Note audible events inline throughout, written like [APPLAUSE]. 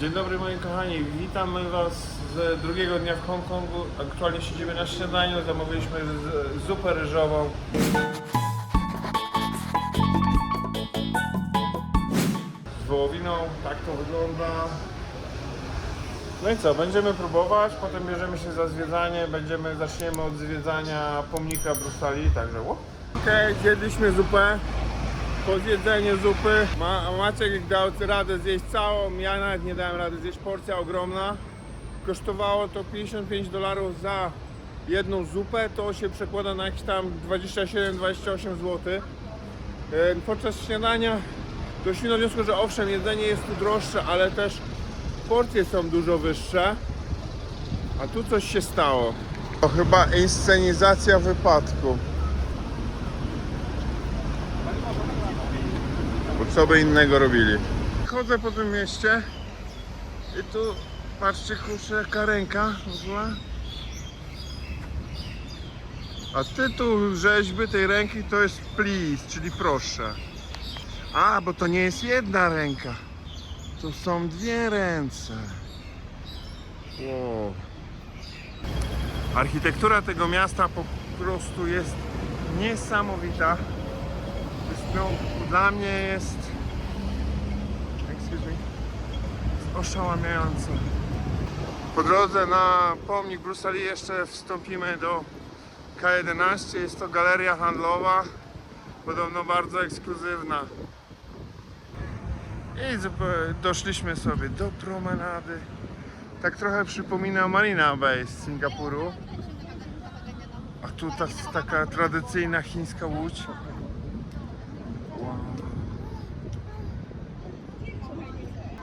Dzień dobry moi kochani, witamy Was z drugiego dnia w Hongkongu. Aktualnie siedzimy na śniadaniu, zamówiliśmy zupę ryżową. Z wołowiną, tak to wygląda. No i co, będziemy próbować, potem bierzemy się za zwiedzanie, będziemy, zaczniemy od zwiedzania pomnika Brusali, także łop. Okej, zjedliśmy zupę. Po zjedzeniu zupy Ma, Maciek dał radę zjeść całą, ja nawet nie dałem rady zjeść, porcja ogromna. Kosztowało to 55 dolarów za jedną zupę, to się przekłada na jakieś tam 27-28 zł. E, Podczas śniadania doszli do wniosku, że owszem, jedzenie jest tu droższe, ale też porcje są dużo wyższe. A tu coś się stało. To chyba inscenizacja wypadku. Co by innego robili? Chodzę po tym mieście i tu patrzcie kurczę jaka ręka ogóle. A tytuł rzeźby tej ręki to jest please, czyli proszę. A, bo to nie jest jedna ręka. To są dwie ręce. Wow. Architektura tego miasta po prostu jest niesamowita. Dla mnie jest, oszałamiające. Po drodze na pomnik Brusali jeszcze wstąpimy do K11. Jest to galeria handlowa, podobno bardzo ekskluzywna. I doszliśmy sobie do promenady. Tak trochę przypomina Marina Bay z Singapuru. A tu ta, taka tradycyjna chińska łódź.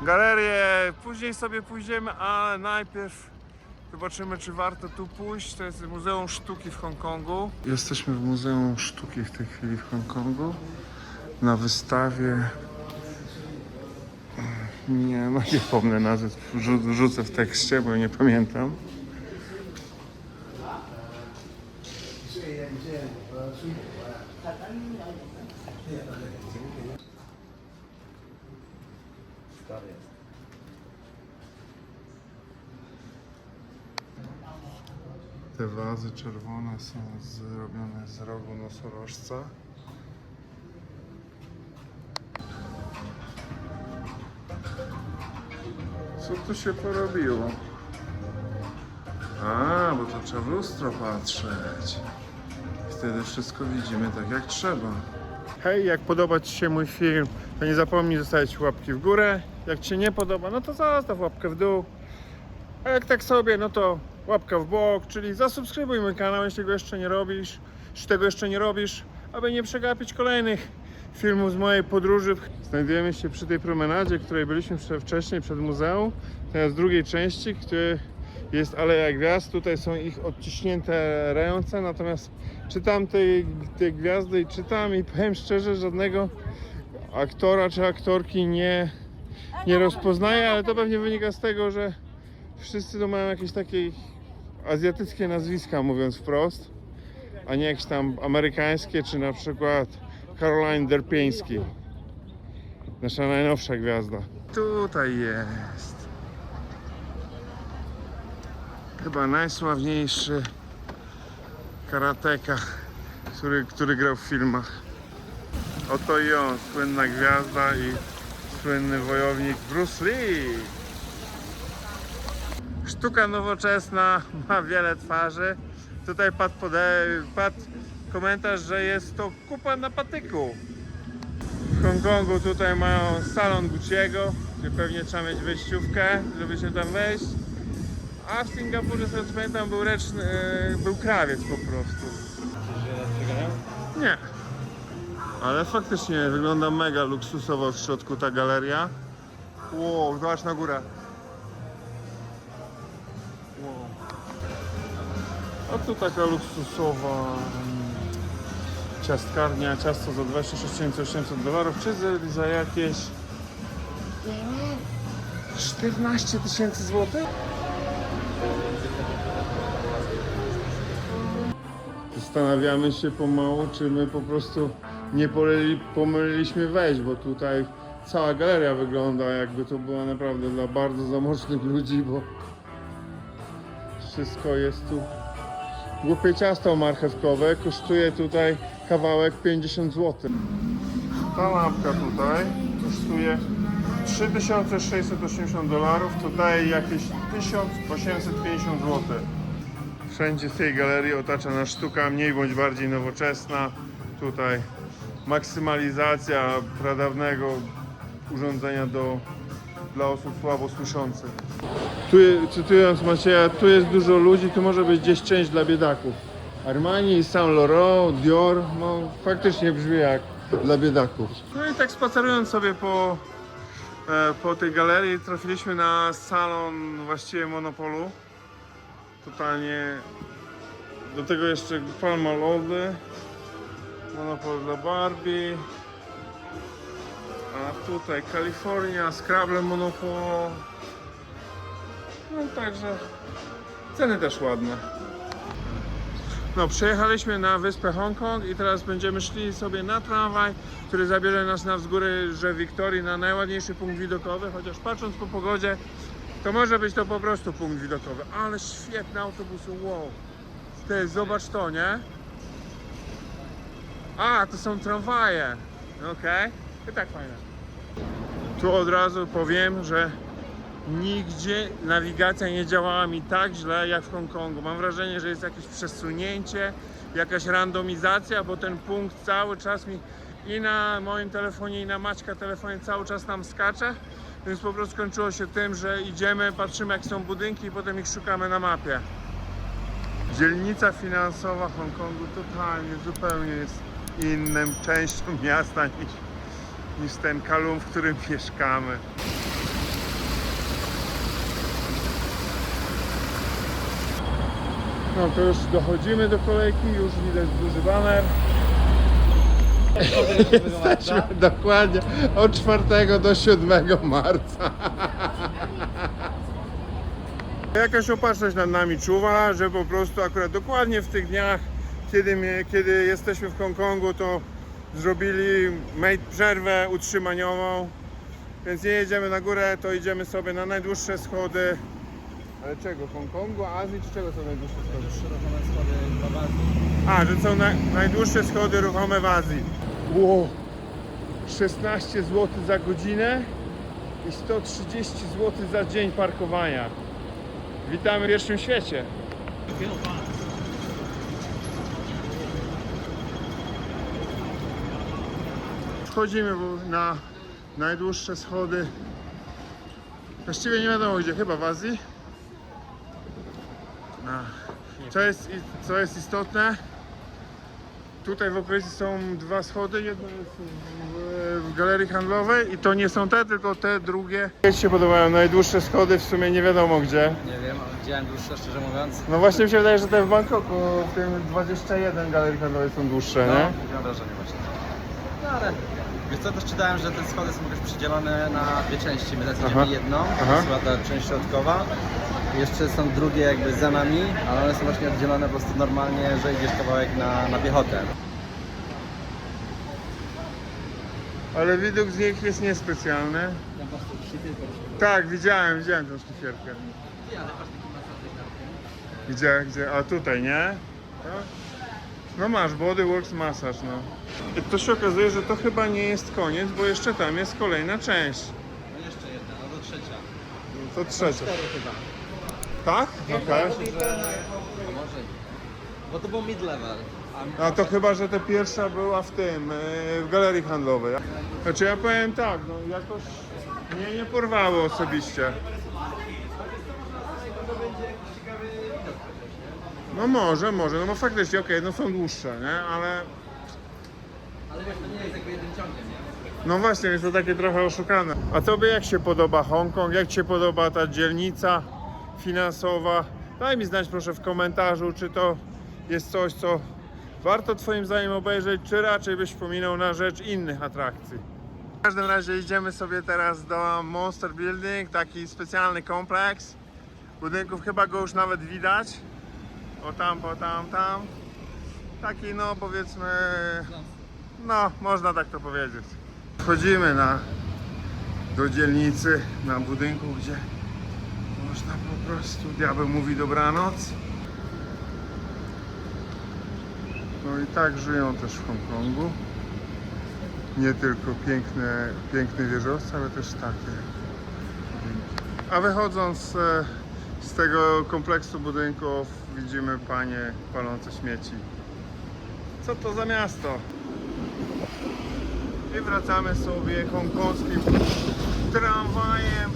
Galerię później sobie pójdziemy, a najpierw zobaczymy, czy warto tu pójść. To jest Muzeum Sztuki w Hongkongu. Jesteśmy w Muzeum Sztuki w tej chwili w Hongkongu na wystawie. Nie, no nie pomnę nazw, Rzu- rzucę w tekście, bo nie pamiętam. Te wazy czerwone są zrobione z rogu nosorożca. Co tu się porobiło? A, bo to trzeba w lustro patrzeć. Wtedy wszystko widzimy tak jak trzeba. Hej, jak podoba Ci się mój film, to nie zapomnij zostawić łapki w górę. Jak Ci się nie podoba, no to zostaw łapkę w dół. A jak tak sobie, no to łapka w bok, czyli zasubskrybuj mój kanał, jeśli go jeszcze nie robisz, jeśli tego jeszcze nie robisz, aby nie przegapić kolejnych filmów z mojej podróży. Znajdujemy się przy tej promenadzie, której byliśmy wcześniej przed muzeum. Teraz w drugiej części, gdzie jest Aleja Gwiazd. Tutaj są ich odciśnięte ręce, natomiast czytam te, te gwiazdy i czytam i powiem szczerze, żadnego aktora czy aktorki nie, nie rozpoznaję, ale to pewnie wynika z tego, że wszyscy to mają jakieś takie azjatyckie nazwiska, mówiąc wprost, a nie jakieś tam amerykańskie, czy na przykład Caroline Derpieński. Nasza najnowsza gwiazda. Tutaj jest. Chyba najsławniejszy karateka, który, który grał w filmach. Oto i on, słynna gwiazda i słynny wojownik Bruce Lee. Sztuka nowoczesna ma wiele twarzy. Tutaj padł, pode... padł komentarz, że jest to kupa na patyku. W Hongkongu tutaj mają salon Gucci'ego, gdzie pewnie trzeba mieć wejściówkę, żeby się tam wejść. A w Singapurze, co pamiętam, był, reczny, e, był krawiec po prostu. Nie. Ale faktycznie wygląda mega luksusowo w środku ta galeria. Wow, zobacz na górę. Wow. A tu taka luksusowa mm, ciastkarnia, ciasto za 26 800 dolarów, czy za, za jakieś 14 tysięcy złotych? Zastanawiamy się pomału, czy my po prostu nie pomyli, pomyliliśmy wejść, bo tutaj cała galeria wygląda jakby to była naprawdę dla bardzo zamożnych ludzi, bo wszystko jest tu. Głupie ciasto marchewkowe kosztuje tutaj kawałek 50 zł. Ta lampka tutaj kosztuje 3680 dolarów, to daje jakieś 1850 zł. Wszędzie w tej galerii otacza nas sztuka mniej bądź bardziej nowoczesna. Tutaj maksymalizacja pradawnego urządzenia do, dla osób słabo słyszących. Tu, cytując Macieja, tu jest dużo ludzi, tu może być gdzieś część dla biedaków. Armani, Saint Laurent, Dior, no faktycznie brzmi jak dla biedaków. No i tak spacerując sobie po, e, po tej galerii trafiliśmy na salon właściwie Monopolu. Totalnie do tego jeszcze Palma Lody, Monopol dla Barbie. A tutaj Kalifornia, Scrabble Monopol. No także ceny też ładne. No, przyjechaliśmy na wyspę Hongkong i teraz będziemy szli sobie na tramwaj, który zabierze nas na wzgórę Że Wiktorii na najładniejszy punkt widokowy, chociaż patrząc po pogodzie, to może być to po prostu punkt widokowy. Ale świetne autobusy, wow. Ty, zobacz to, nie? A, to są tramwaje. Okej. I tak fajne. Tu od razu powiem, że nigdzie nawigacja nie działała mi tak źle jak w Hongkongu. Mam wrażenie, że jest jakieś przesunięcie, jakaś randomizacja, bo ten punkt cały czas mi i na moim telefonie, i na Maćka telefonie cały czas tam skacze. Więc po prostu skończyło się tym, że idziemy, patrzymy jak są budynki i potem ich szukamy na mapie. Dzielnica finansowa Hongkongu totalnie, zupełnie jest inną [LAUGHS] częścią miasta niż, niż ten Kalum, w którym mieszkamy. No to już dochodzimy do kolejki, już widać duży baner. Jesteśmy dokładnie od 4 do 7 marca. Jakaś opatrzność nad nami czuwa, że po prostu akurat dokładnie w tych dniach, kiedy, mnie, kiedy jesteśmy w Hongkongu, to zrobili made przerwę utrzymaniową. Więc nie jedziemy na górę, to idziemy sobie na najdłuższe schody. Ale czego? Hongkongu, Azji czy czego są najdłuższe schody? Szerokowe schody Bawarii. A, że są na, najdłuższe schody ruchome w Azji. Wow. 16 zł za godzinę i 130 zł za dzień parkowania. Witamy w pierwszym świecie. Wchodzimy na najdłuższe schody. Właściwie nie wiadomo gdzie, chyba w Azji. Co jest, co jest istotne, tutaj w okolicy są dwa schody, jedno jest w, w galerii handlowej i to nie są te, tylko te drugie. Jak Ci się podobają najdłuższe schody w sumie nie wiadomo gdzie. Nie wiem, ale widziałem dłuższe, szczerze mówiąc. No właśnie mi się wydaje, że te w Bangkoku, w tym 21 galerii handlowej są dłuższe, No, nie? mam wrażenie właśnie. No ale wiesz co, też czytałem, że te schody są jakoś przydzielone na dwie części. My teraz Aha. jedną, Aha. to jest chyba ta część środkowa. Jeszcze są drugie jakby za nami, ale one są właśnie oddzielone po prostu normalnie, że idziesz kawałek na, na piechotę. Ale widok z nich jest niespecjalny. Tak, widziałem, widziałem tą szlifierkę. Gdzie, gdzie? A tutaj, nie? No. No masz, Body Works Massage, no. To się okazuje, że to chyba nie jest koniec, bo jeszcze tam jest kolejna część. No jeszcze jedna, no to trzecia. To trzecia. Cztery chyba. Tak? Okej. Może. Bo to był mid-level. A A to chyba, że ta pierwsza była w tym, yy, w galerii handlowej. Znaczy ja powiem tak, no jakoś mnie nie porwało osobiście. No może, może, no bo faktycznie okej, no są dłuższe, nie? Ale Ale wiesz, to nie jest jakby jednym ciągiem, nie? no właśnie, jest to takie trochę oszukane. A tobie jak się podoba Hongkong? Jak ci się podoba ta dzielnica finansowa? Daj mi znać proszę w komentarzu, czy to jest coś, co warto twoim zdaniem obejrzeć, czy raczej byś pominął na rzecz innych atrakcji. W każdym razie idziemy sobie teraz do Monster Building, taki specjalny kompleks. Budynków chyba go już nawet widać. O tam, po tam, tam. Taki no powiedzmy, no można tak to powiedzieć. Wchodzimy na do dzielnicy na budynku, gdzie można po prostu, diabeł mówi dobranoc. No i tak żyją też w Hongkongu. Nie tylko piękne, piękne wieżowce, ale też takie. A wychodząc e, z tego kompleksu budynków widzimy panie palące śmieci. Co to za miasto? I wracamy sobie hongkonskim tramwajem.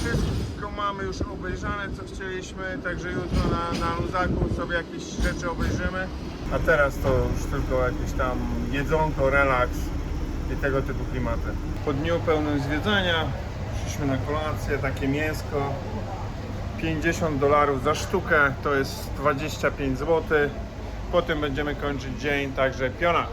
Wszystko mamy już obejrzane, co chcieliśmy, także jutro na, na luzaku sobie jakieś rzeczy obejrzymy. A teraz to już tylko jakieś tam jedzonko, relaks i tego typu klimaty. Po dniu pełnym zwiedzania przyszliśmy na kolację, takie mięsko. 50 dolarów za sztukę, to jest 25 zł. Potem będziemy kończyć dzień, także piona.